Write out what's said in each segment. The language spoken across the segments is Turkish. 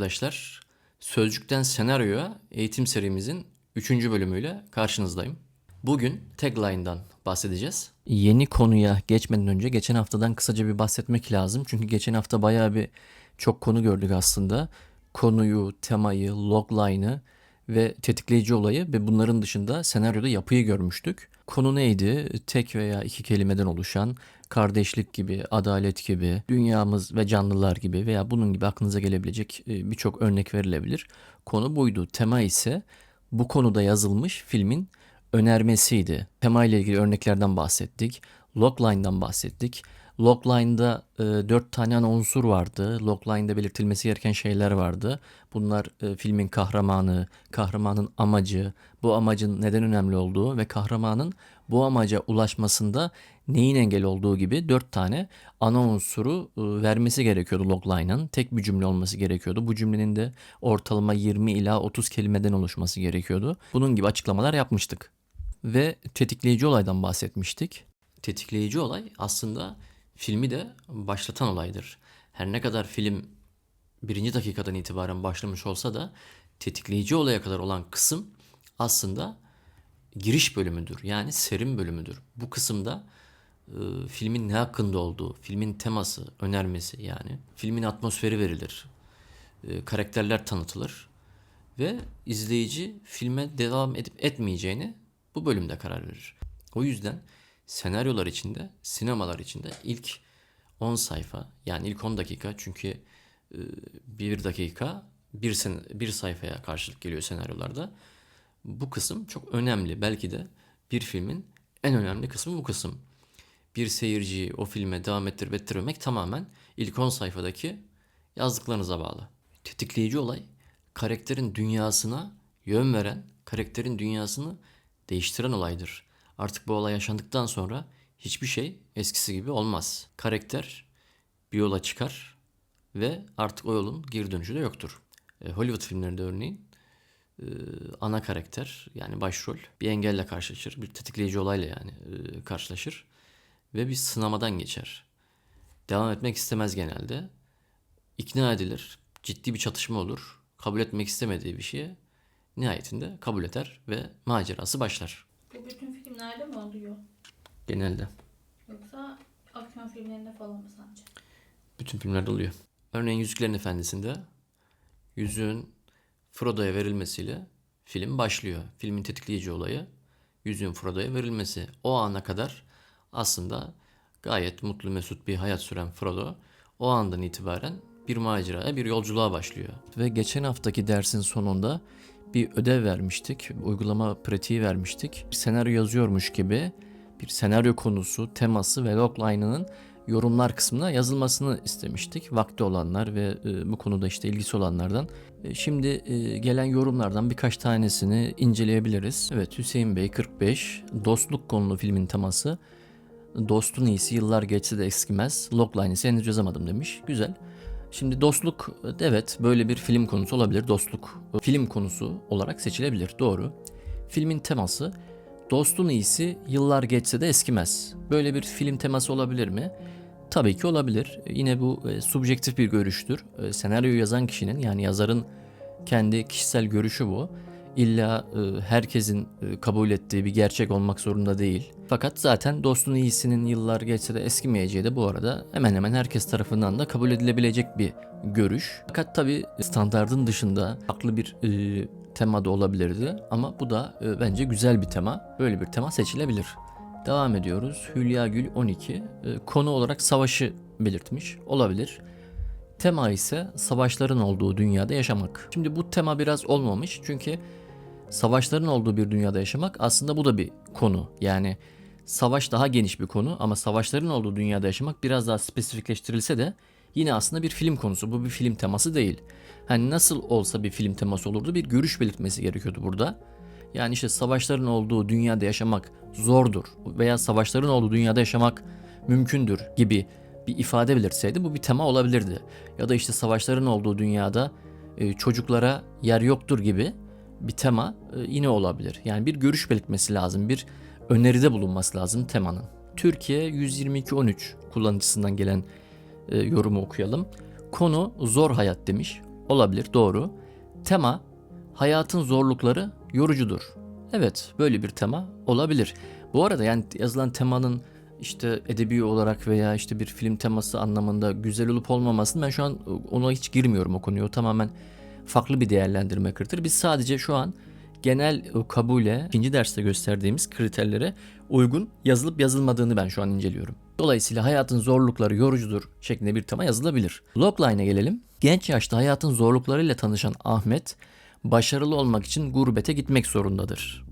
arkadaşlar. Sözcükten senaryoya eğitim serimizin 3. bölümüyle karşınızdayım. Bugün tagline'dan bahsedeceğiz. Yeni konuya geçmeden önce geçen haftadan kısaca bir bahsetmek lazım. Çünkü geçen hafta bayağı bir çok konu gördük aslında. Konuyu, temayı, logline'ı ve tetikleyici olayı ve bunların dışında senaryoda yapıyı görmüştük. Konu neydi? Tek veya iki kelimeden oluşan kardeşlik gibi, adalet gibi, dünyamız ve canlılar gibi veya bunun gibi aklınıza gelebilecek e, birçok örnek verilebilir. Konu buydu. Tema ise bu konuda yazılmış filmin önermesiydi. Tema ile ilgili örneklerden bahsettik. Logline'dan bahsettik. Logline'da e, 4 tane ana unsur vardı. Logline'da belirtilmesi gereken şeyler vardı. Bunlar e, filmin kahramanı, kahramanın amacı, bu amacın neden önemli olduğu ve kahramanın bu amaca ulaşmasında neyin engel olduğu gibi 4 tane ana unsuru e, vermesi gerekiyordu logline'ın. Tek bir cümle olması gerekiyordu. Bu cümlenin de ortalama 20 ila 30 kelimeden oluşması gerekiyordu. Bunun gibi açıklamalar yapmıştık. Ve tetikleyici olaydan bahsetmiştik. Tetikleyici olay aslında filmi de başlatan olaydır. Her ne kadar film birinci dakikadan itibaren başlamış olsa da tetikleyici olaya kadar olan kısım aslında giriş bölümüdür. Yani serim bölümüdür. Bu kısımda e, filmin ne hakkında olduğu, filmin teması, önermesi yani filmin atmosferi verilir. E, karakterler tanıtılır ve izleyici filme devam edip etmeyeceğini bu bölümde karar verir. O yüzden senaryolar içinde, sinemalar içinde ilk 10 sayfa yani ilk 10 dakika çünkü e, bir dakika bir, sen, bir sayfaya karşılık geliyor senaryolarda. Bu kısım çok önemli. Belki de bir filmin en önemli kısmı bu kısım. Bir seyirciyi o filme devam ettirip ettirmemek tamamen ilk 10 sayfadaki yazdıklarınıza bağlı. Tetikleyici olay karakterin dünyasına yön veren, karakterin dünyasını değiştiren olaydır. Artık bu olay yaşandıktan sonra hiçbir şey eskisi gibi olmaz. Karakter bir yola çıkar ve artık o yolun geri dönüşü de yoktur. E, Hollywood filmlerinde örneğin e, ana karakter yani başrol bir engelle karşılaşır. Bir tetikleyici olayla yani e, karşılaşır ve bir sınamadan geçer. Devam etmek istemez genelde. İkna edilir. Ciddi bir çatışma olur. Kabul etmek istemediği bir şeye nihayetinde kabul eder ve macerası başlar. Bu bütün filmlerde mi oluyor? Genelde. Yoksa aksiyon filmlerinde falan mı sence? Bütün filmlerde oluyor. Örneğin Yüzüklerin Efendisi'nde yüzüğün Frodo'ya verilmesiyle film başlıyor. Filmin tetikleyici olayı yüzüğün Frodo'ya verilmesi. O ana kadar aslında gayet mutlu mesut bir hayat süren Frodo o andan itibaren bir maceraya, bir yolculuğa başlıyor. Ve geçen haftaki dersin sonunda bir ödev vermiştik. Uygulama pratiği vermiştik. Bir senaryo yazıyormuş gibi bir senaryo konusu, teması ve logline'ının yorumlar kısmına yazılmasını istemiştik. Vakti olanlar ve e, bu konuda işte ilgisi olanlardan. E, şimdi e, gelen yorumlardan birkaç tanesini inceleyebiliriz. Evet Hüseyin Bey 45 Dostluk konulu filmin teması. Dostun iyisi yıllar geçse de eskimez. Logline henüz yazamadım demiş. Güzel. Şimdi dostluk evet böyle bir film konusu olabilir. Dostluk film konusu olarak seçilebilir. Doğru. Filmin teması dostun iyisi yıllar geçse de eskimez. Böyle bir film teması olabilir mi? Tabii ki olabilir. Yine bu e, subjektif bir görüştür. E, senaryoyu yazan kişinin yani yazarın kendi kişisel görüşü bu. İlla e, herkesin e, kabul ettiği bir gerçek olmak zorunda değil. Fakat zaten dostun iyisinin yıllar geçse de eskimeyeceği de bu arada hemen hemen herkes tarafından da kabul edilebilecek bir görüş. Fakat tabi standardın dışında farklı bir e, tema da olabilirdi ama bu da e, bence güzel bir tema. Böyle bir tema seçilebilir. Devam ediyoruz. Hülya Gül 12 e, konu olarak savaşı belirtmiş. Olabilir. Tema ise savaşların olduğu dünyada yaşamak. Şimdi bu tema biraz olmamış çünkü savaşların olduğu bir dünyada yaşamak aslında bu da bir konu. Yani savaş daha geniş bir konu ama savaşların olduğu dünyada yaşamak biraz daha spesifikleştirilse de yine aslında bir film konusu. Bu bir film teması değil. Hani nasıl olsa bir film teması olurdu bir görüş belirtmesi gerekiyordu burada. Yani işte savaşların olduğu dünyada yaşamak zordur veya savaşların olduğu dünyada yaşamak mümkündür gibi bir ifade belirtseydi bu bir tema olabilirdi. Ya da işte savaşların olduğu dünyada e, çocuklara yer yoktur gibi bir tema e, yine olabilir. Yani bir görüş belirtmesi lazım, bir öneride bulunması lazım temanın. Türkiye 12213 kullanıcısından gelen e, yorumu okuyalım. Konu zor hayat demiş. Olabilir, doğru. Tema, hayatın zorlukları yorucudur. Evet, böyle bir tema olabilir. Bu arada yani yazılan temanın işte edebi olarak veya işte bir film teması anlamında güzel olup olmamasını ben şu an ona hiç girmiyorum o konuyu. O tamamen farklı bir değerlendirme kriter. Biz sadece şu an genel kabule ikinci derste gösterdiğimiz kriterlere uygun yazılıp yazılmadığını ben şu an inceliyorum. Dolayısıyla hayatın zorlukları yorucudur şeklinde bir tema yazılabilir. Logline'e gelelim. Genç yaşta hayatın zorluklarıyla tanışan Ahmet, başarılı olmak için gurbete gitmek zorundadır.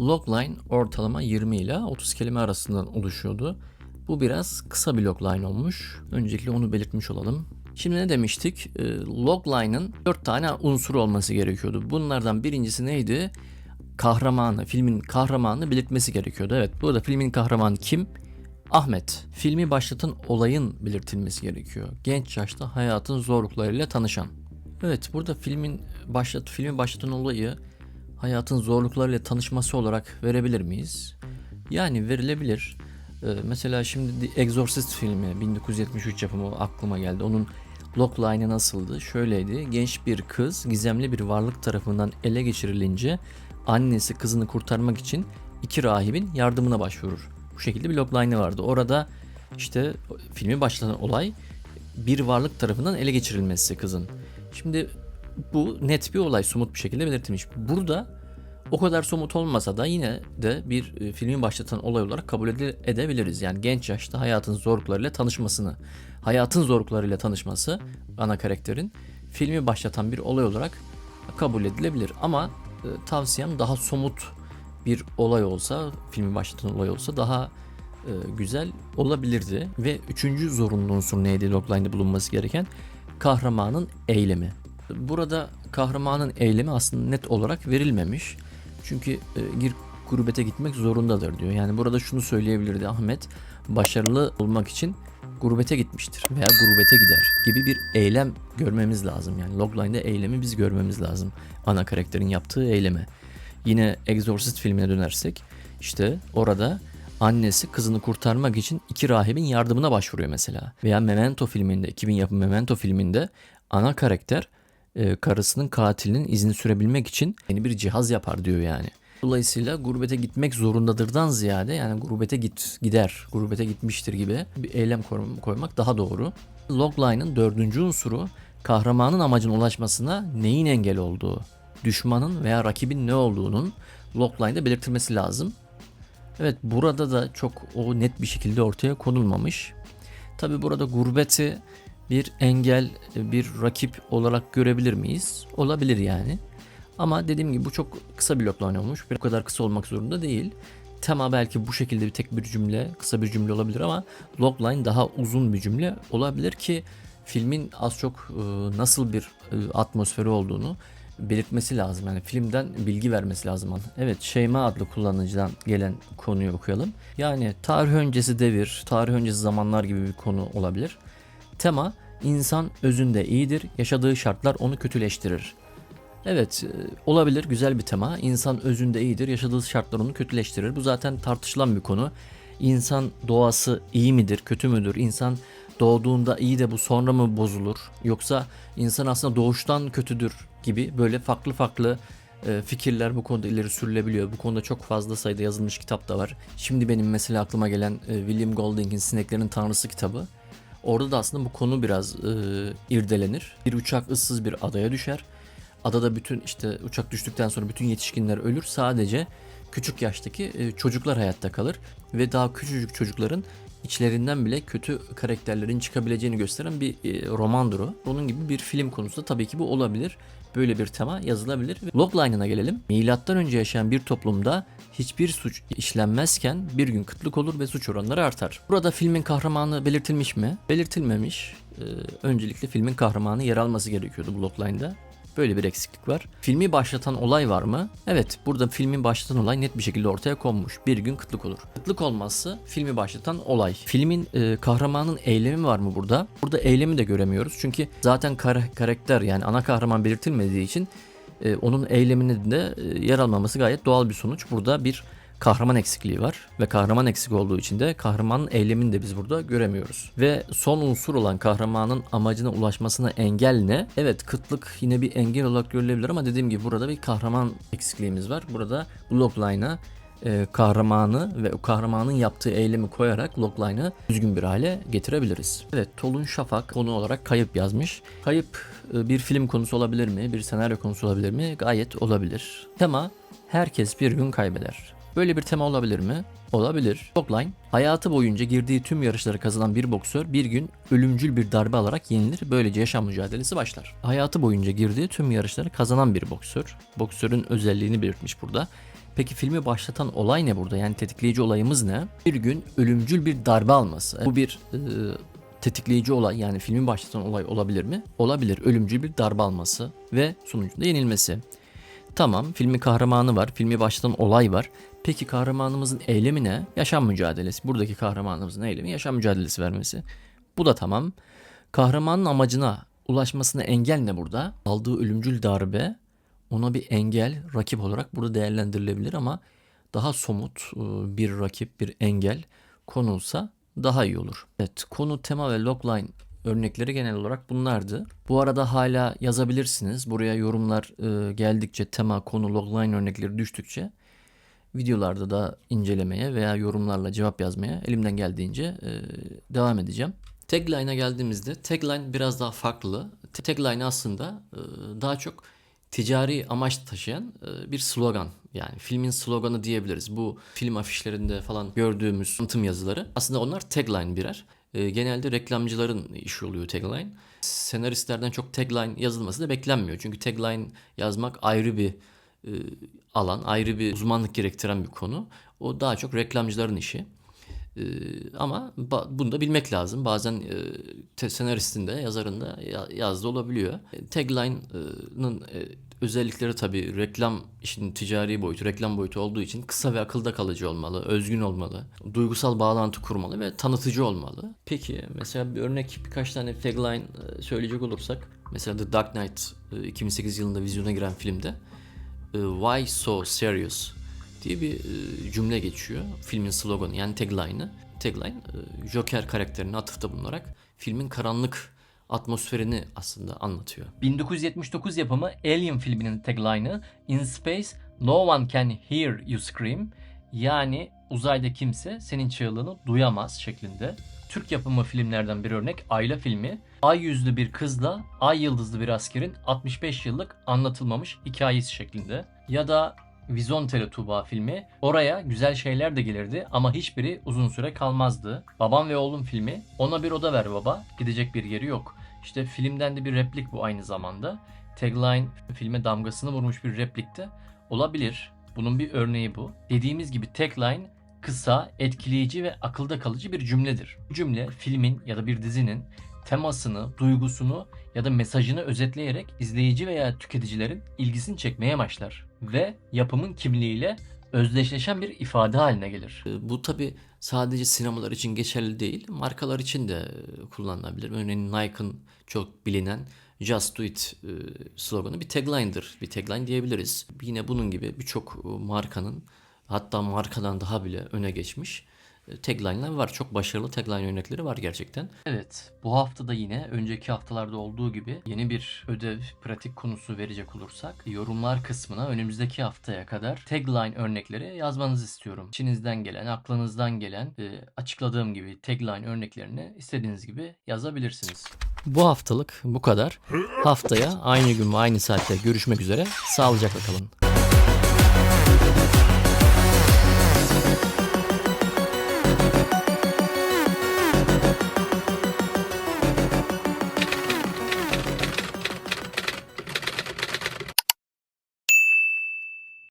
Logline ortalama 20 ile 30 kelime arasından oluşuyordu. Bu biraz kısa bir logline olmuş. Öncelikle onu belirtmiş olalım. Şimdi ne demiştik? Ee, Logline'ın 4 tane unsuru olması gerekiyordu. Bunlardan birincisi neydi? Kahramanı, filmin kahramanını belirtmesi gerekiyordu. Evet, burada filmin kahramanı kim? Ahmet. Filmi başlatan olayın belirtilmesi gerekiyor. Genç yaşta hayatın zorluklarıyla tanışan. Evet, burada filmin başlat filmi başlatan olayı hayatın zorluklarıyla tanışması olarak verebilir miyiz? Yani verilebilir. Ee, mesela şimdi The Exorcist filmi 1973 yapımı aklıma geldi. Onun logline'ı nasıldı? Şöyleydi. Genç bir kız gizemli bir varlık tarafından ele geçirilince annesi kızını kurtarmak için iki rahibin yardımına başvurur. Bu şekilde bir logline'ı vardı. Orada işte filmi başlatan olay bir varlık tarafından ele geçirilmesi kızın. Şimdi bu net bir olay somut bir şekilde belirtilmiş. Burada o kadar somut olmasa da yine de bir e, filmi başlatan olay olarak kabul ede- edebiliriz. Yani genç yaşta hayatın zorluklarıyla tanışmasını, hayatın zorluklarıyla tanışması ana karakterin filmi başlatan bir olay olarak kabul edilebilir. Ama e, tavsiyem daha somut bir olay olsa, filmi başlatan olay olsa daha e, güzel olabilirdi. Ve üçüncü zorunlu unsur neydi logline'de bulunması gereken? Kahramanın eylemi. Burada kahramanın eylemi aslında net olarak verilmemiş. Çünkü e, bir gurbete gitmek zorundadır diyor. Yani burada şunu söyleyebilirdi Ahmet başarılı olmak için gurbete gitmiştir veya gurbete gider gibi bir eylem görmemiz lazım. Yani logline'de eylemi biz görmemiz lazım. Ana karakterin yaptığı eylemi. Yine Exorcist filmine dönersek işte orada annesi kızını kurtarmak için iki rahibin yardımına başvuruyor mesela. Veya Memento filminde 2000 yapım Memento filminde ana karakter e, karısının katilinin izini sürebilmek için yeni bir cihaz yapar diyor yani. Dolayısıyla gurbete gitmek zorundadırdan ziyade yani gurbete git gider, gurbete gitmiştir gibi bir eylem koy- koymak daha doğru. Logline'ın dördüncü unsuru kahramanın amacına ulaşmasına neyin engel olduğu, düşmanın veya rakibin ne olduğunun logline'da belirtilmesi lazım. Evet burada da çok o net bir şekilde ortaya konulmamış. Tabi burada gurbeti bir engel, bir rakip olarak görebilir miyiz? Olabilir yani. Ama dediğim gibi bu çok kısa bir logline olmuş. O kadar kısa olmak zorunda değil. Tema belki bu şekilde bir tek bir cümle, kısa bir cümle olabilir ama logline daha uzun bir cümle olabilir ki filmin az çok e, nasıl bir e, atmosferi olduğunu belirtmesi lazım. Yani filmden bilgi vermesi lazım. Evet Şeyma adlı kullanıcıdan gelen konuyu okuyalım. Yani tarih öncesi devir, tarih öncesi zamanlar gibi bir konu olabilir. Tema insan özünde iyidir, yaşadığı şartlar onu kötüleştirir. Evet, e, olabilir güzel bir tema. İnsan özünde iyidir, yaşadığı şartlar onu kötüleştirir. Bu zaten tartışılan bir konu. İnsan doğası iyi midir, kötü müdür? İnsan doğduğunda iyi de bu sonra mı bozulur? Yoksa insan aslında doğuştan kötüdür gibi böyle farklı farklı e, fikirler bu konuda ileri sürülebiliyor. Bu konuda çok fazla sayıda yazılmış kitap da var. Şimdi benim mesela aklıma gelen e, William Golding'in Sineklerin Tanrısı kitabı. Orada da aslında bu konu biraz e, irdelenir. Bir uçak ıssız bir adaya düşer. Adada bütün işte uçak düştükten sonra bütün yetişkinler ölür. Sadece küçük yaştaki e, çocuklar hayatta kalır ve daha küçücük çocukların içlerinden bile kötü karakterlerin çıkabileceğini gösteren bir e, romandır o. Onun gibi bir film konusu da tabii ki bu olabilir. Böyle bir tema yazılabilir. Logline'ına gelelim. Milattan önce yaşayan bir toplumda hiçbir suç işlenmezken bir gün kıtlık olur ve suç oranları artar. Burada filmin kahramanı belirtilmiş mi? Belirtilmemiş. Ee, öncelikle filmin kahramanı yer alması gerekiyordu bu logline'da. Böyle bir eksiklik var. Filmi başlatan olay var mı? Evet, burada filmin başlatan olay net bir şekilde ortaya konmuş. Bir gün kıtlık olur. Kıtlık olmazsa filmi başlatan olay. Filmin e, kahramanın eylemi var mı burada? Burada eylemi de göremiyoruz. Çünkü zaten kar- karakter yani ana kahraman belirtilmediği için e, onun eyleminin de e, yer almaması gayet doğal bir sonuç. Burada bir kahraman eksikliği var ve kahraman eksik olduğu için de kahramanın eylemini de biz burada göremiyoruz. Ve son unsur olan kahramanın amacına ulaşmasına engel ne? Evet kıtlık yine bir engel olarak görülebilir ama dediğim gibi burada bir kahraman eksikliğimiz var. Burada bu logline'a e, kahramanı ve o kahramanın yaptığı eylemi koyarak logline'ı düzgün bir hale getirebiliriz. Evet Tolun Şafak konu olarak kayıp yazmış. Kayıp e, bir film konusu olabilir mi? Bir senaryo konusu olabilir mi? Gayet olabilir. Tema herkes bir gün kaybeder. Böyle bir tema olabilir mi? Olabilir. Logline, hayatı boyunca girdiği tüm yarışları kazanan bir boksör bir gün ölümcül bir darbe alarak yenilir. Böylece yaşam mücadelesi başlar. Hayatı boyunca girdiği tüm yarışları kazanan bir boksör. Boksörün özelliğini belirtmiş burada. Peki filmi başlatan olay ne burada? Yani tetikleyici olayımız ne? Bir gün ölümcül bir darbe alması. Bu bir e, tetikleyici olay yani filmi başlatan olay olabilir mi? Olabilir. Ölümcül bir darbe alması ve sonucunda yenilmesi. Tamam filmin kahramanı var. Filmi başlatan olay var. Peki kahramanımızın eylemi ne? Yaşam mücadelesi. Buradaki kahramanımızın eylemi yaşam mücadelesi vermesi. Bu da tamam. Kahramanın amacına ulaşmasına engel ne burada? Aldığı ölümcül darbe ona bir engel, rakip olarak burada değerlendirilebilir ama daha somut e, bir rakip, bir engel konulsa daha iyi olur. Evet, konu, tema ve logline örnekleri genel olarak bunlardı. Bu arada hala yazabilirsiniz. Buraya yorumlar e, geldikçe, tema, konu, logline örnekleri düştükçe videolarda da incelemeye veya yorumlarla cevap yazmaya elimden geldiğince e, devam edeceğim. Tagline'a geldiğimizde tagline biraz daha farklı. Tagline aslında e, daha çok ticari amaç taşıyan e, bir slogan. Yani filmin sloganı diyebiliriz. Bu film afişlerinde falan gördüğümüz tanıtım yazıları aslında onlar tagline birer. Genelde reklamcıların işi oluyor tagline. Senaristlerden çok tagline yazılması da beklenmiyor. Çünkü tagline yazmak ayrı bir alan, ayrı bir uzmanlık gerektiren bir konu. O daha çok reklamcıların işi. Ee, ama bunu da bilmek lazım. Bazen e, te- senaristin de yazarın da ya- yazdığı olabiliyor. E, Tagline'ın e, özellikleri tabii reklam işin ticari boyutu, reklam boyutu olduğu için kısa ve akılda kalıcı olmalı, özgün olmalı, duygusal bağlantı kurmalı ve tanıtıcı olmalı. Peki mesela bir örnek birkaç tane tagline e, söyleyecek olursak mesela The Dark Knight e, 2008 yılında vizyona giren filmde e, Why So Serious diye bir e, cümle geçiyor. Filmin sloganı yani tagline'ı. Tagline e, Joker karakterine atıfta bulunarak filmin karanlık atmosferini aslında anlatıyor. 1979 yapımı Alien filminin tagline'ı In Space No One Can Hear You Scream yani uzayda kimse senin çığlığını duyamaz şeklinde. Türk yapımı filmlerden bir örnek Ayla filmi. Ay yüzlü bir kızla ay yıldızlı bir askerin 65 yıllık anlatılmamış hikayesi şeklinde. Ya da Vizontele Tuğba filmi. Oraya güzel şeyler de gelirdi ama hiçbiri uzun süre kalmazdı. Babam ve oğlum filmi. Ona bir oda ver baba. Gidecek bir yeri yok. İşte filmden de bir replik bu aynı zamanda. Tagline filme damgasını vurmuş bir replikte olabilir. Bunun bir örneği bu. Dediğimiz gibi tagline kısa, etkileyici ve akılda kalıcı bir cümledir. Bu cümle filmin ya da bir dizinin temasını, duygusunu ya da mesajını özetleyerek izleyici veya tüketicilerin ilgisini çekmeye başlar ve yapımın kimliğiyle özdeşleşen bir ifade haline gelir. E, Bu tabi sadece sinemalar için geçerli değil, markalar için de e, kullanılabilir. Örneğin Nike'ın çok bilinen Just Do It e, sloganı bir tagline'dır. Bir tagline diyebiliriz. Yine bunun gibi birçok e, markanın hatta markadan daha bile öne geçmiş e, tagline'ler var. Çok başarılı tagline örnekleri var gerçekten. Evet, bu hafta da yine önceki haftalarda olduğu gibi yeni bir ödev, pratik konusu verecek olursak yorumlar kısmına önümüzdeki haftaya kadar tagline örnekleri yazmanızı istiyorum. İçinizden gelen, aklınızdan gelen e, açıkladığım gibi tagline örneklerini istediğiniz gibi yazabilirsiniz. Bu haftalık bu kadar. Haftaya aynı gün ve aynı saatte görüşmek üzere. Sağlıcakla kalın.